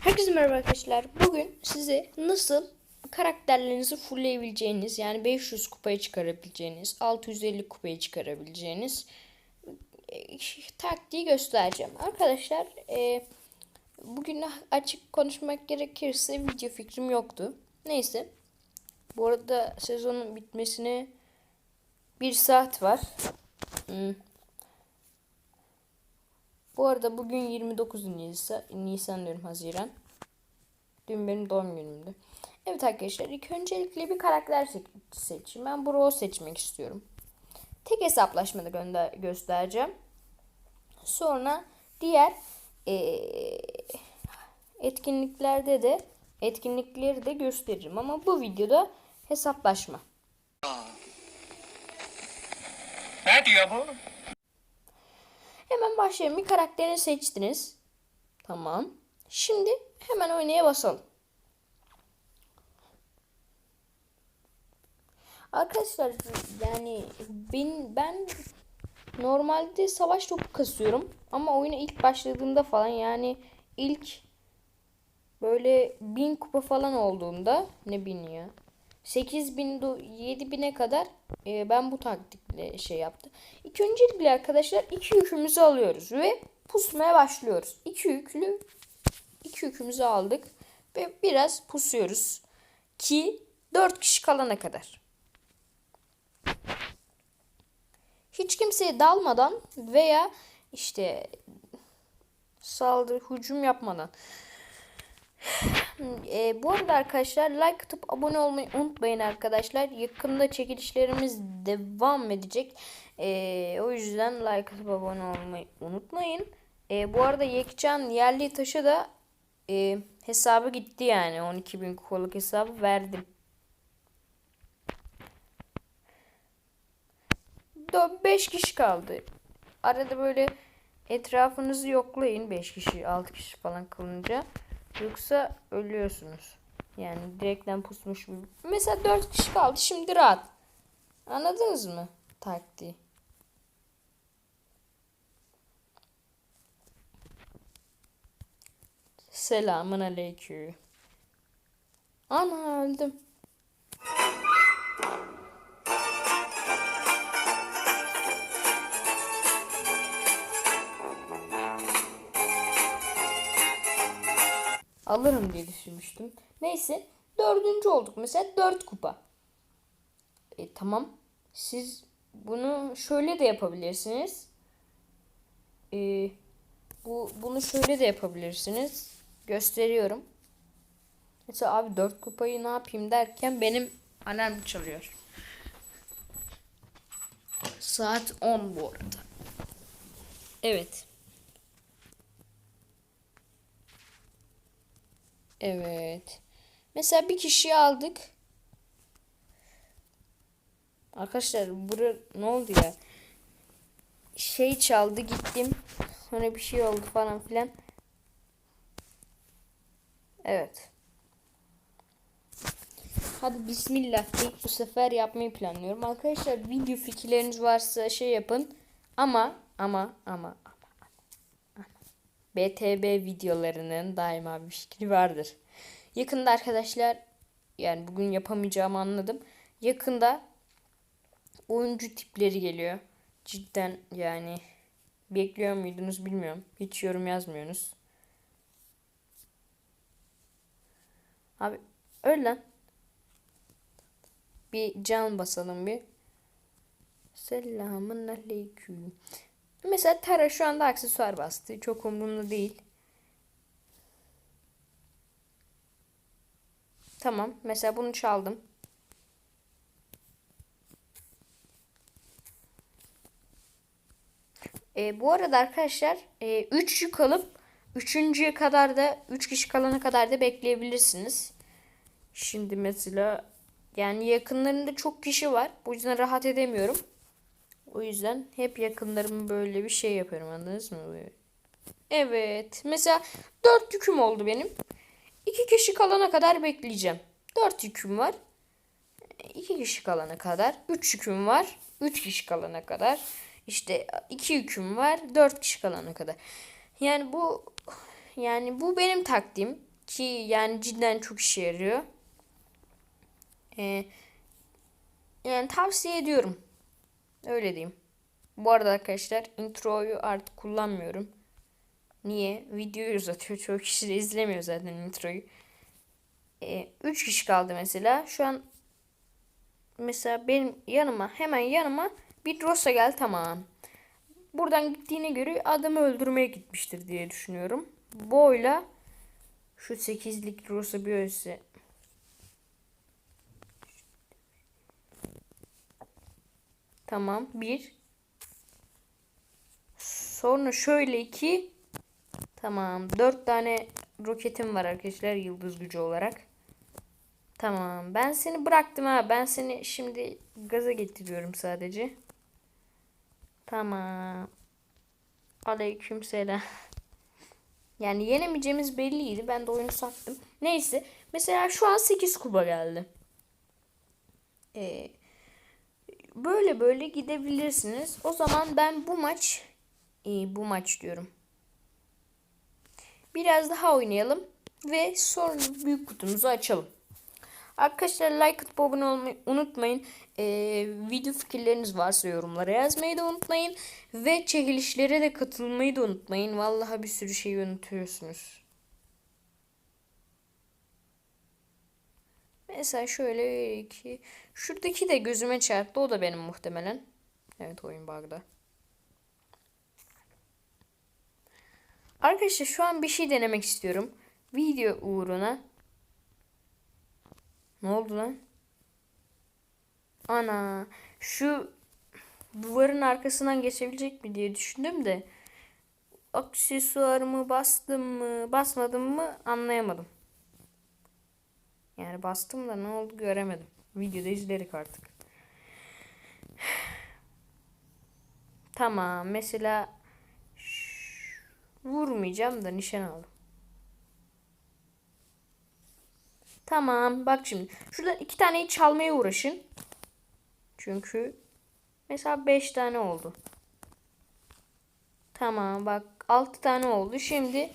Herkese merhaba arkadaşlar. Bugün size nasıl karakterlerinizi fullleyebileceğiniz yani 500 kupaya çıkarabileceğiniz, 650 kupaya çıkarabileceğiniz e, taktiği göstereceğim. Arkadaşlar e, bugün açık konuşmak gerekirse video fikrim yoktu. Neyse. Bu arada sezonun bitmesine bir saat var. Hmm. Bu arada bugün 29 Nisan, Nisan diyorum Haziran. Dün benim doğum günümdü. Evet arkadaşlar ilk öncelikle bir karakter seç seçeyim. Ben Bro seçmek istiyorum. Tek hesaplaşmada gönder göstereceğim. Sonra diğer ee, etkinliklerde de etkinlikleri de gösteririm. Ama bu videoda hesaplaşma. Ne diyor bu? Hemen başlayalım. Bir karakterini seçtiniz. Tamam. Şimdi hemen oynaya basalım. Arkadaşlar yani ben, ben normalde savaş topu kasıyorum. Ama oyuna ilk başladığımda falan yani ilk böyle bin kupa falan olduğunda ne bin ya 8000 7000'e kadar e, ben bu taktikle şey yaptım. İlk öncelikle arkadaşlar iki yükümüzü alıyoruz ve pusmaya başlıyoruz. İki yüklü iki yükümüzü aldık ve biraz pusuyoruz ki 4 kişi kalana kadar. Hiç kimseye dalmadan veya işte saldırı hücum yapmadan e, bu arada arkadaşlar like atıp abone olmayı unutmayın arkadaşlar. Yakında çekilişlerimiz devam edecek. E, o yüzden like atıp abone olmayı unutmayın. E, bu arada Yekcan yerli taşı da e, hesabı gitti yani. 12.000 kupalık hesabı verdim. 5 kişi kaldı. Arada böyle etrafınızı yoklayın 5 kişi 6 kişi falan kalınca. Yoksa ölüyorsunuz. Yani direkten pusmuş. Mesela 4 kişi kaldı. Şimdi rahat. Anladınız mı? Taktiği. Selamun aleyküm. Ana öldüm. Alırım diye düşünmüştüm. Neyse dördüncü olduk mesela dört kupa. E, tamam siz bunu şöyle de yapabilirsiniz. E, bu bunu şöyle de yapabilirsiniz. Gösteriyorum. Mesela abi dört kupayı ne yapayım derken benim alarm çalıyor. Saat 10 bu arada. Evet. Evet. Mesela bir kişiyi aldık. Arkadaşlar bura ne oldu ya? Şey çaldı gittim. Sonra bir şey oldu falan filan. Evet. Hadi bismillah deyip bu sefer yapmayı planlıyorum. Arkadaşlar video fikirleriniz varsa şey yapın. Ama ama ama BTB videolarının daima bir fikri vardır. Yakında arkadaşlar yani bugün yapamayacağımı anladım. Yakında oyuncu tipleri geliyor. Cidden yani bekliyor muydunuz bilmiyorum. Hiç yorum yazmıyorsunuz. Abi öyle. Bir can basalım bir. Selamun aleyküm. Mesela Tara şu anda aksesuar bastı. Çok umurumda değil. Tamam. Mesela bunu çaldım. E, bu arada arkadaşlar 3 e, üç yük alıp 3. kadar da 3 kişi kalana kadar da bekleyebilirsiniz. Şimdi mesela yani yakınlarında çok kişi var. Bu yüzden rahat edemiyorum. O yüzden hep yakınlarımı böyle bir şey yapıyorum anladınız mı? Evet. Mesela 4 yüküm oldu benim. 2 kişi kalana kadar bekleyeceğim. 4 yüküm var. 2 kişi kalana kadar. 3 yüküm var. 3 kişi kalana kadar. İşte 2 yüküm var. 4 kişi kalana kadar. Yani bu Yani bu benim taktiğim ki yani cidden çok işe yarıyor. Ee, yani tavsiye ediyorum. Öyle diyeyim. Bu arada arkadaşlar introyu artık kullanmıyorum. Niye? Videoyu uzatıyor. Çok kişi de izlemiyor zaten introyu. 3 kişi kaldı mesela. Şu an mesela benim yanıma hemen yanıma bir Rosa gel tamam. Buradan gittiğine göre adamı öldürmeye gitmiştir diye düşünüyorum. Boyla şu 8'lik Rosa bir ölse. Tamam. Bir. Sonra şöyle iki. Tamam. Dört tane roketim var arkadaşlar yıldız gücü olarak. Tamam. Ben seni bıraktım ha. Ben seni şimdi gaza getiriyorum sadece. Tamam. Aleykümselam. Yani yenemeyeceğimiz belliydi. Ben de oyunu sattım. Neyse. Mesela şu an 8 kuba geldi. Ee, böyle böyle gidebilirsiniz. O zaman ben bu maç iyi bu maç diyorum. Biraz daha oynayalım ve sonra büyük kutumuzu açalım. Arkadaşlar like atıp abone olmayı unutmayın. Ee, video fikirleriniz varsa yorumlara yazmayı da unutmayın. Ve çekilişlere de katılmayı da unutmayın. Vallahi bir sürü şey unutuyorsunuz. Mesela şöyle iki. Şuradaki de gözüme çarptı. O da benim muhtemelen. Evet oyun bug'da. Arkadaşlar şu an bir şey denemek istiyorum. Video uğruna. Ne oldu lan? Ana şu duvarın arkasından geçebilecek mi diye düşündüm de aksesuarımı bastım mı basmadım mı anlayamadım. Yani bastım da ne oldu göremedim. Videoda izlerik artık. Tamam mesela vurmayacağım da nişan aldım. Tamam bak şimdi. Şurada iki taneyi çalmaya uğraşın. Çünkü mesela beş tane oldu. Tamam bak altı tane oldu. Şimdi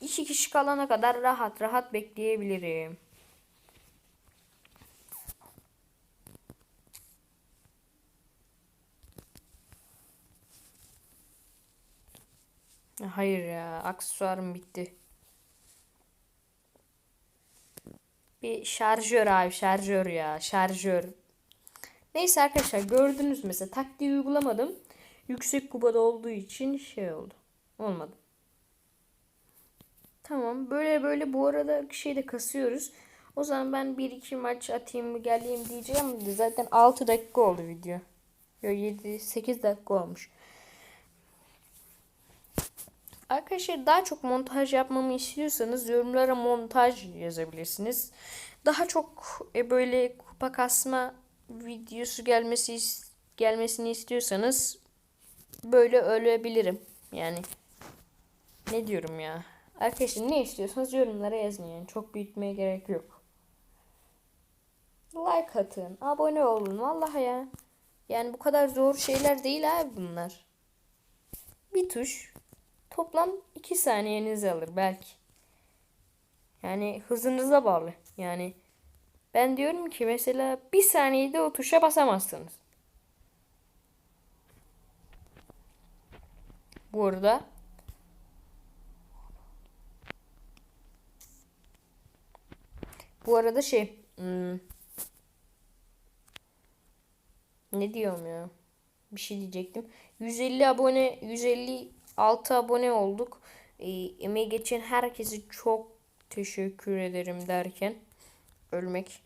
iki kişi kalana kadar rahat rahat bekleyebilirim. Hayır ya aksesuarım bitti. Bir şarjör abi şarjör ya şarjör. Neyse arkadaşlar gördünüz mesela taktiği uygulamadım. Yüksek kubada olduğu için şey oldu. Olmadı. Tamam böyle böyle bu arada şeyde kasıyoruz. O zaman ben 1-2 maç atayım mı geleyim diyeceğim de zaten 6 dakika oldu video. Yo 7-8 dakika olmuş. Arkadaşlar daha çok montaj yapmamı istiyorsanız yorumlara montaj yazabilirsiniz. Daha çok e, böyle kupa kasma videosu gelmesi gelmesini istiyorsanız böyle ölebilirim. Yani ne diyorum ya. Arkadaşlar ne istiyorsanız yorumlara yazın yani. Çok büyütmeye gerek yok. Like atın, abone olun vallahi ya. Yani bu kadar zor şeyler değil abi bunlar. Bir tuş toplam 2 saniyenizi alır belki. Yani hızınıza bağlı. Yani ben diyorum ki mesela bir saniyede o tuşa basamazsınız. Bu arada Bu arada şey hmm, ne diyorum ya? Bir şey diyecektim. 150 abone 156 abone olduk. E, emeği geçen herkese çok teşekkür ederim derken ölmek.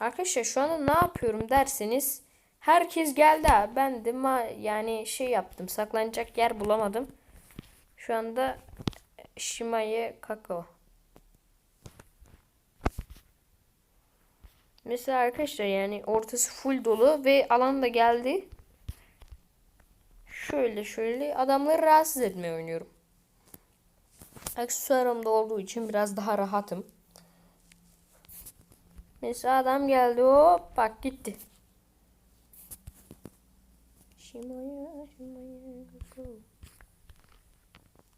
Arkadaşlar şu anda ne yapıyorum derseniz herkes geldi ha. Ben de ma- yani şey yaptım. Saklanacak yer bulamadım. Şu anda Şimaye kakao. Mesela arkadaşlar yani ortası full dolu ve alan da geldi. Şöyle şöyle adamları rahatsız etmeye oynuyorum. Aksesuarım da olduğu için biraz daha rahatım. Mesela adam geldi hop bak gitti.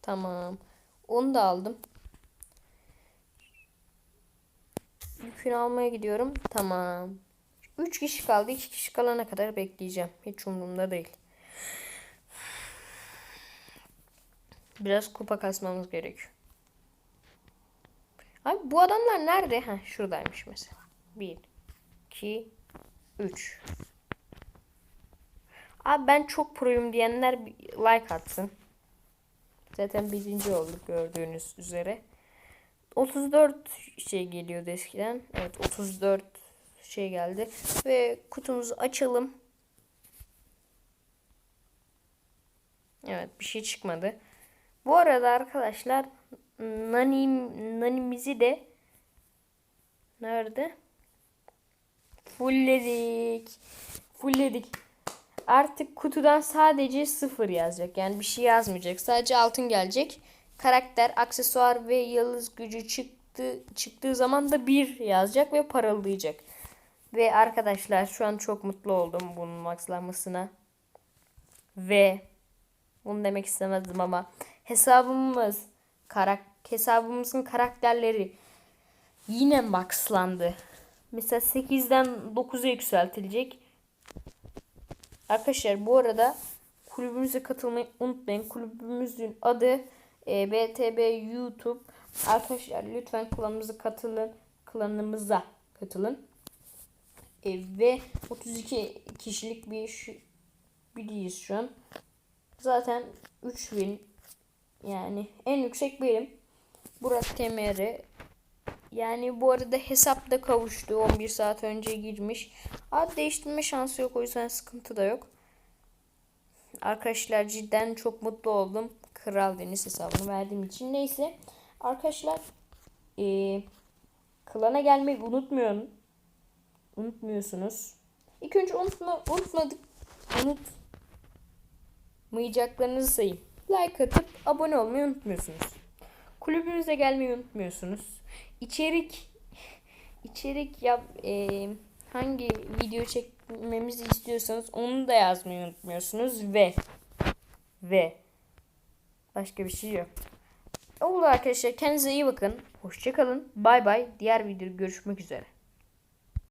Tamam. Onu da aldım. Yükünü almaya gidiyorum. Tamam. 3 kişi kaldı. 2 kişi kalana kadar bekleyeceğim. Hiç umurumda değil. Biraz kupa kasmamız gerekiyor. Abi bu adamlar nerede? Ha şuradaymış mesela. 1 2 3 Abi ben çok proyum diyenler like atsın. Zaten birinci olduk gördüğünüz üzere. 34 şey geliyordu eskiden. Evet 34 şey geldi. Ve kutumuzu açalım. Evet bir şey çıkmadı. Bu arada arkadaşlar nanim, nanimizi de nerede? Fullledik. Fullledik. Artık kutudan sadece sıfır yazacak. Yani bir şey yazmayacak. Sadece altın gelecek. Karakter, aksesuar ve yıldız gücü çıktı çıktığı zaman da bir yazacak ve paralayacak. Ve arkadaşlar şu an çok mutlu oldum bunun maxlanmasına. Ve bunu demek istemezdim ama hesabımız karak hesabımızın karakterleri yine maxlandı. Mesela 8'den 9'a yükseltilecek. Arkadaşlar bu arada kulübümüze katılmayı unutmayın. Kulübümüzün adı e, BTB YouTube. Arkadaşlar lütfen klanımıza katılın. Klanımıza katılın. E, ve 32 kişilik bir biriyiz şu an. Zaten 3000 yani en yüksek benim. Burak TMR yani bu arada hesap da kavuştu. 11 saat önce girmiş. Ad değiştirme şansı yok. O yüzden sıkıntı da yok. Arkadaşlar cidden çok mutlu oldum. Kral Deniz hesabını verdiğim için. Neyse. Arkadaşlar ee, klana gelmeyi unutmayın. Unutmuyorsunuz. İlk önce unutma, unutmadık. Unutmayacaklarınızı sayayım. Like atıp abone olmayı unutmuyorsunuz. Kulübümüze gelmeyi unutmuyorsunuz. İçerik içerik yap e, hangi video çekmemizi istiyorsanız onu da yazmayı unutmuyorsunuz ve ve başka bir şey yok. Oldu arkadaşlar kendinize iyi bakın. Hoşçakalın. Bay bay. Diğer videoda görüşmek üzere.